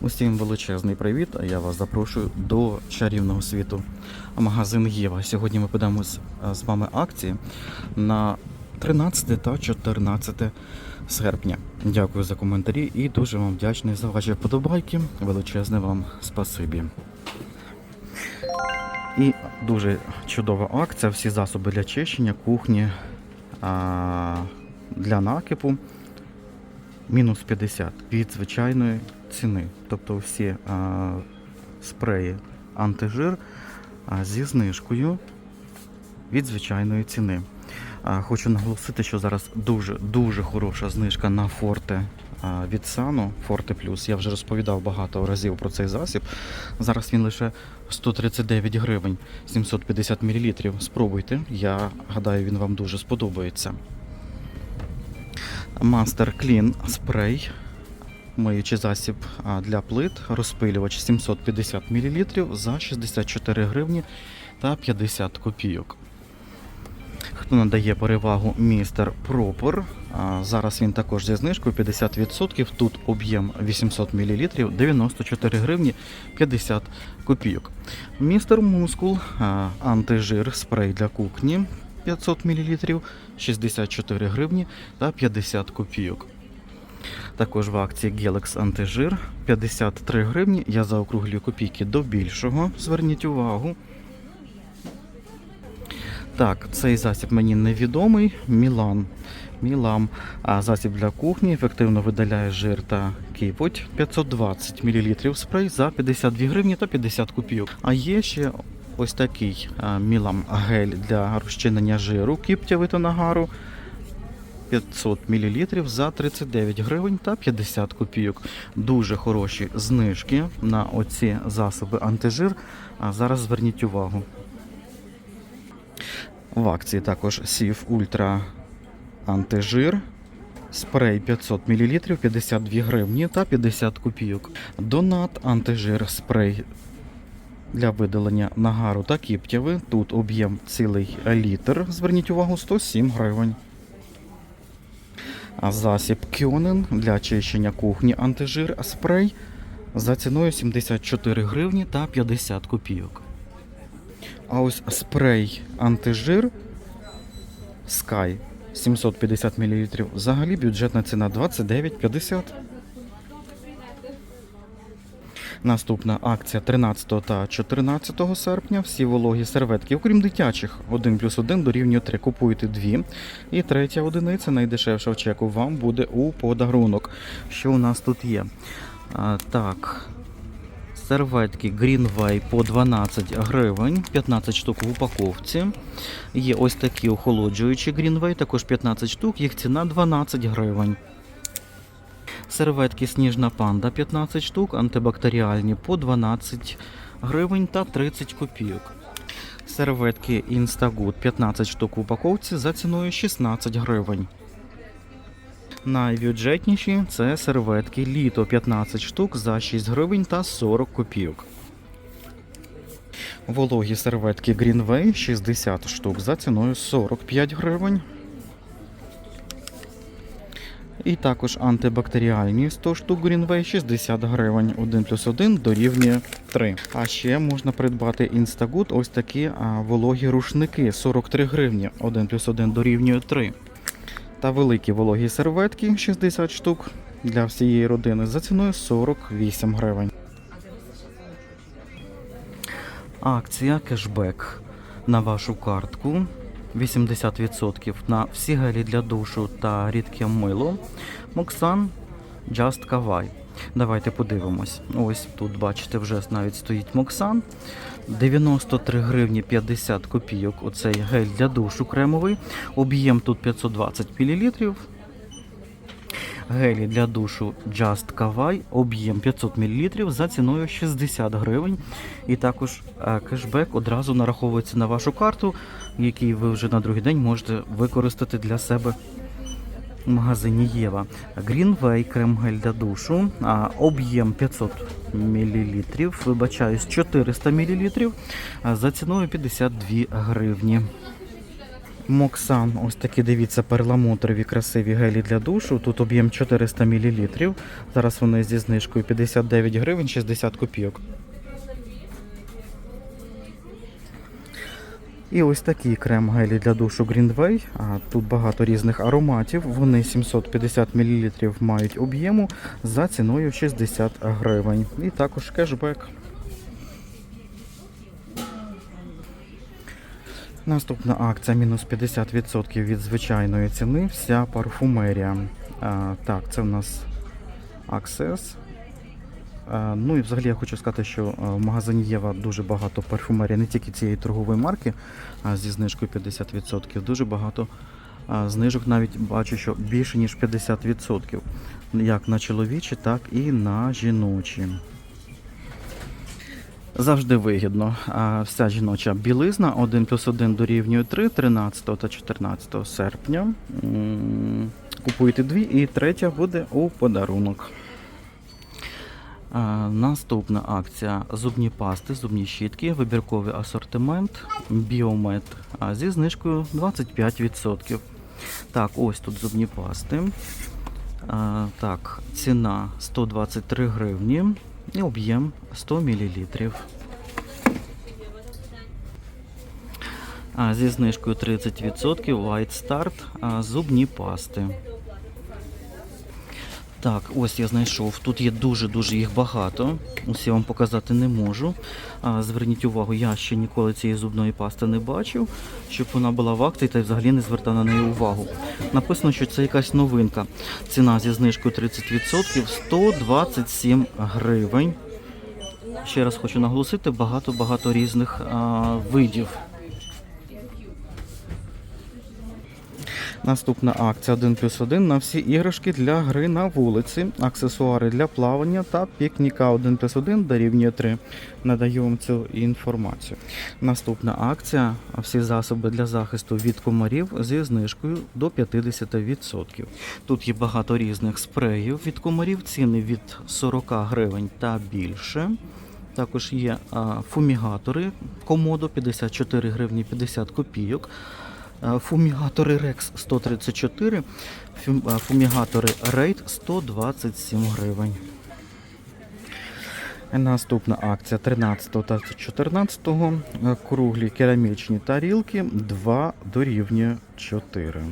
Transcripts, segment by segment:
Усім величезний привіт. Я вас запрошую до чарівного світу. Магазин Єва. Сьогодні ми подивимось е, з вами акції на 13 та 14 серпня. Дякую за коментарі і дуже вам вдячний за ваші вподобайки. Величезне вам спасибі. І дуже чудова акція. Всі засоби для чищення, кухні для накипу мінус 50 від звичайної ціни. Тобто всі а, спреї антижир а, зі знижкою від звичайної ціни. А, хочу наголосити, що зараз дуже дуже хороша знижка на форте від Сано Форте Плюс. Я вже розповідав багато разів про цей засіб. Зараз він лише 139 гривень 750 мл. Спробуйте. Я гадаю, він вам дуже сподобається. Master Clean спрей. Миючий засіб для плит, розпилювач 750 мл за 64 гривні та 50 копійок. Хто надає перевагу містер Пропор. Зараз він також зі знижкою 50%. Тут об'єм 800 мл 94 гривні 50 копійок. Містер Мускул антижир спрей для кухні 500 мл 64 гривні та 50 копійок. Також в акції Gelex антижир 53 гривні. Я заокруглюю копійки до більшого. Зверніть увагу. Так, цей засіб мені невідомий. Мілан. Мілам. А засіб для кухні ефективно видаляє жир та кипоть 520 мл спрей за 52 гривні та 50 копійок. А є ще ось такий Мілам гель для розчинення жиру кіптяви та нагару. 500 мл за 39 гривень та 50 копійок. Дуже хороші знижки на оці засоби антижир. А зараз зверніть увагу. В акції також Сів Ультра антижир. Спрей 500 мл 52 гривні та 50 копійок. Донат антижир спрей для видалення нагару та кіптяви. Тут об'єм цілий літр. Зверніть увагу 107 гривень. А засіб Кьонен для очищення кухні антижир спрей за ціною 74 гривні та 50 копійок. А ось спрей антижир Sky 750 мл. Взагалі бюджетна ціна 29,50. Наступна акція 13 та 14 серпня. Всі вологі серветки, окрім дитячих, 1 плюс 1 дорівнює 3. Купуєте 2. І третя одиниця, найдешевша в чеку, вам буде у подарунок. Що у нас тут є? А, так. Серветки Greenway по 12 гривень, 15 штук в упаковці. Є ось такі охолоджуючі Greenway, також 15 штук, їх ціна 12 гривень. Серветки Сніжна панда 15 штук, антибактеріальні по 12 гривень та 30 копійок. Серветки Instagood 15 штук в упаковці за ціною 16 гривень. Найбюджетніші це серветки літо 15 штук за 6 гривень та 40 копійок. Вологі серветки Greenway 60 штук за ціною 45 гривень. І також антибактеріальні 100 штук Greenway 60 гривень. 1 плюс 1 дорівнює 3. А ще можна придбати Instagood ось такі вологі рушники 43 гривні. 1 плюс 1 дорівнює 3. Та великі вологі серветки 60 штук для всієї родини за ціною 48 гривень. Акція кешбек на вашу картку 80% на всі гелі для душу та рідке мило. Моксан Just Kawai. Давайте подивимось. Ось тут, бачите, вже навіть стоїть Моксан. 93 гривні 50 копійок. Оцей гель для душу кремовий. Об'єм тут 520 мл. Гелі для душу Just Kawai, об'єм 500 мл за ціною 60 гривень. І також е, кешбек одразу нараховується на вашу карту, який ви вже на другий день можете використати для себе в магазині Єва. Greenway крем-гель для душу, об'єм 500 мл, вибачаюсь, 400 мл за ціною 52 гривні. Моксан, ось такі, дивіться, перламутрові красиві гелі для душу. Тут об'єм 400 мл. Зараз вони зі знижкою 59 гривень 60 копійок. І ось такий крем гелі для душу Greenway. А, Тут багато різних ароматів. Вони 750 мл мають об'єму за ціною 60 гривень. І також кешбек. Наступна акція мінус 50% від звичайної ціни. Вся парфумерія. А, так, це в нас Access. А, ну і взагалі я хочу сказати, що в магазині Єва дуже багато парфумерії, не тільки цієї торгової марки, зі знижкою 50%. Дуже багато знижок, навіть бачу, що більше ніж 50%. Як на чоловічі, так і на жіночі. Завжди вигідно. Вся жіноча білизна 1 плюс 1 дорівнює 3, 13 та 14 серпня. М, Купуєте дві і третя буде у подарунок. Наступна акція зубні пасти, зубні щітки, вибірковий асортимент, біомет зі знижкою 25%. Так, ось тут зубні пасти. Так, ціна 123 гривні і об'єм 100 мл. Зі знижкою 30% White Start зубні пасти. Так, ось я знайшов. Тут є дуже-дуже їх багато. Усі вам показати не можу. А, зверніть увагу, я ще ніколи цієї зубної пасти не бачив, щоб вона була в акції та взагалі не звертав на неї увагу. Написано, що це якась новинка. Ціна зі знижкою 30% 127 гривень. Ще раз хочу наголосити, багато-багато різних а, видів. Наступна акція 1 плюс 1 на всі іграшки для гри на вулиці, аксесуари для плавання та пікніка 1 плюс 1 дорівнює 3. Надаю вам цю інформацію. Наступна акція всі засоби для захисту від комарів зі знижкою до 50%. Тут є багато різних спреїв від комарів, ціни від 40 гривень та більше. Також є фумігатори комодо 54 гривні 50 копійок. А, Фумігатори Rex 134, фумігатори Raid 127 гривень. Наступна акція 13 та 14 е, круглі керамічні тарілки 2 дорівнює 4.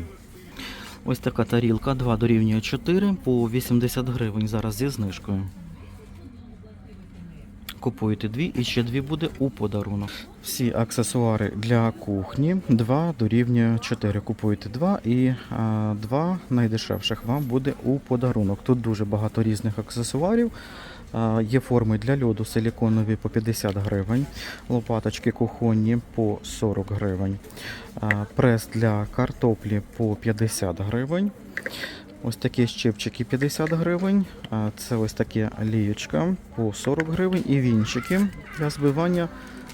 Ось така тарілка 2 дорівнює 4 по 80 гривень зараз зі знижкою. Купуєте дві і ще дві буде у подарунок. Всі аксесуари для кухні 2 дорівнює 4. Купуєте 2 і а, 2 найдешевших вам буде у подарунок. Тут дуже багато різних аксесуарів. Є форми для льоду силіконові по 50 гривень, лопаточки кухонні по 40 гривень, прес для картоплі по 50 гривень. Ось такі щипчики 50 гривень. Це ось такі лієчка по 40 гривень і вінчики для збивання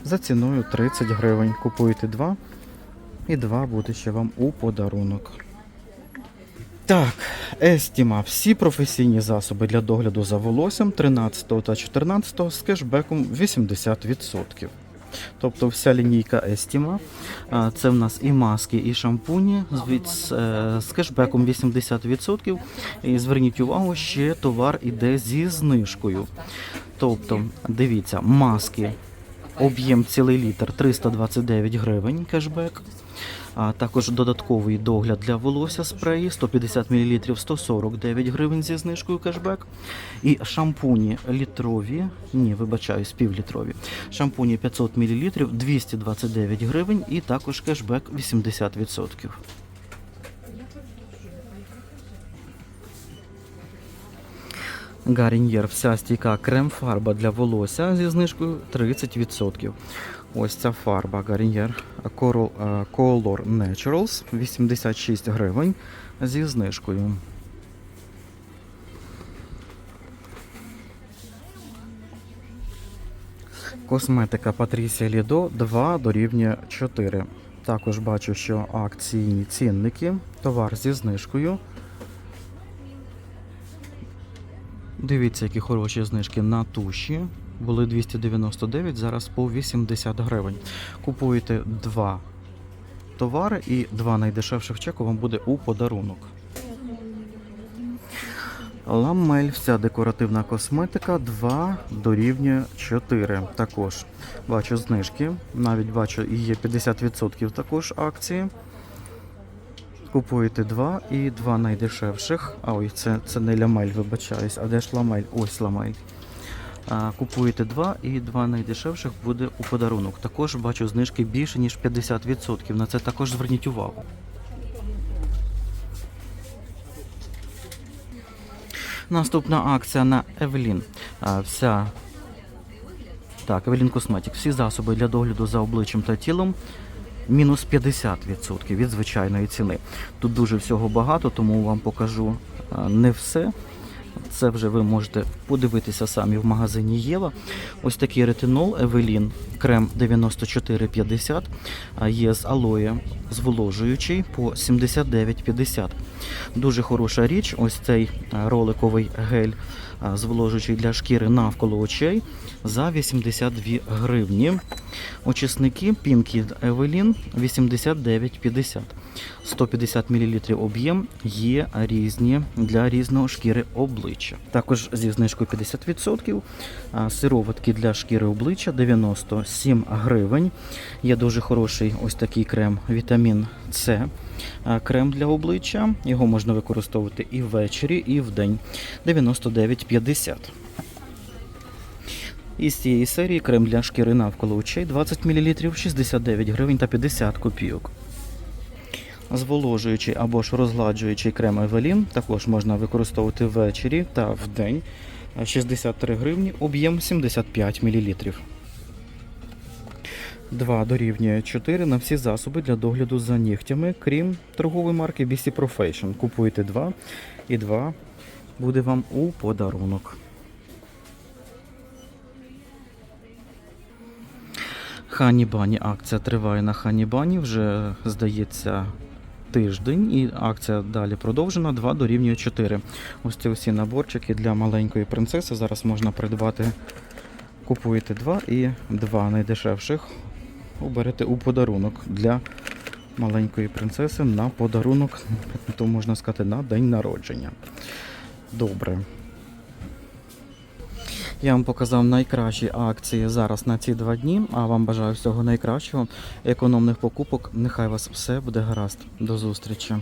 за ціною 30 гривень. Купуєте два і два буде ще вам у подарунок. Так, Естіма. Всі професійні засоби для догляду за волоссям 13 та 14 з кешбеком 80%. Тобто вся лінійка Естіма. Це в нас і маски, і шампуні з, е, з кешбеком 80%. І зверніть увагу, ще товар іде зі знижкою. Тобто, дивіться, маски, об'єм цілий літр 329 гривень кешбек. А також додатковий догляд для волосся спреї 150 мл 149 гривень зі знижкою кешбек. І шампуні літрові, ні, вибачаюсь, півлітрові. Шампуні 500 мл 229 гривень і також кешбек 80%. Гаріньєр вся стійка крем-фарба для волосся зі знижкою 30%. Ось ця фарба Coral, е, Color Naturals 86 гривень зі знижкою. Косметика Patricia Lido 2 дорівнює 4. Також бачу, що акційні цінники, товар зі знижкою. Дивіться, які хороші знижки на туші. Були 299, зараз по 80 гривень. Купуєте два товари, і два найдешевших чеку вам буде у подарунок. Ламель, вся декоративна косметика 2 дорівнює 4. Також бачу знижки. Навіть бачу є 50% також акції. Купуєте два і два найдешевших. А ой, це, це не ламель, вибачаюсь. А де ж ламель? Ось ламель. Купуєте два і два найдешевших буде у подарунок. Також бачу знижки більше, ніж 50%. На це також зверніть увагу. Наступна акція на. А, Вся так, Evelyn Cosmetics. Всі засоби для догляду за обличчям та тілом мінус 50% від звичайної ціни. Тут дуже всього багато, тому вам покажу не все. Це вже ви можете подивитися самі в магазині Єва. Ось такий ретинол Evelyn крем 9450 є з алоє зволожуючий по 79,50. Дуже хороша річ. Ось цей роликовий гель зволожуючий для шкіри навколо очей за 82 гривні. Очисники Pinky Evelyn 89,50. 150 мл об'єм є різні для різного шкіри обличчя. Також зі знижкою 50%. Сироватки для шкіри обличчя 97 гривень. Є дуже хороший ось такий крем вітамін С. Крем для обличчя. Його можна використовувати і ввечері, і вдень. 99,50. Із цієї серії крем для шкіри навколо очей 20 мл 69 гривень та 50 копійок. Зволожуючий або ж розгладжуючий крем Evelyn також можна використовувати ввечері та вдень. 63 гривні, об'єм 75 мл. 2 дорівнює 4 на всі засоби для догляду за нігтями, крім торгової марки BC Profession. Купуйте 2 і 2 буде вам у подарунок. Хані Бані акція триває на Хані Бані. Вже здається тиждень, і акція далі продовжена. 2 дорівнює 4. Ось ці всі наборчики для маленької принцеси. Зараз можна придбати. Купуєте 2 і 2 найдешевших. Оберете у подарунок для маленької принцеси на подарунок, то можна сказати, на день народження. Добре. Я вам показав найкращі акції зараз на ці два дні. А вам бажаю всього найкращого, економних покупок. Нехай вас все буде гаразд. До зустрічі.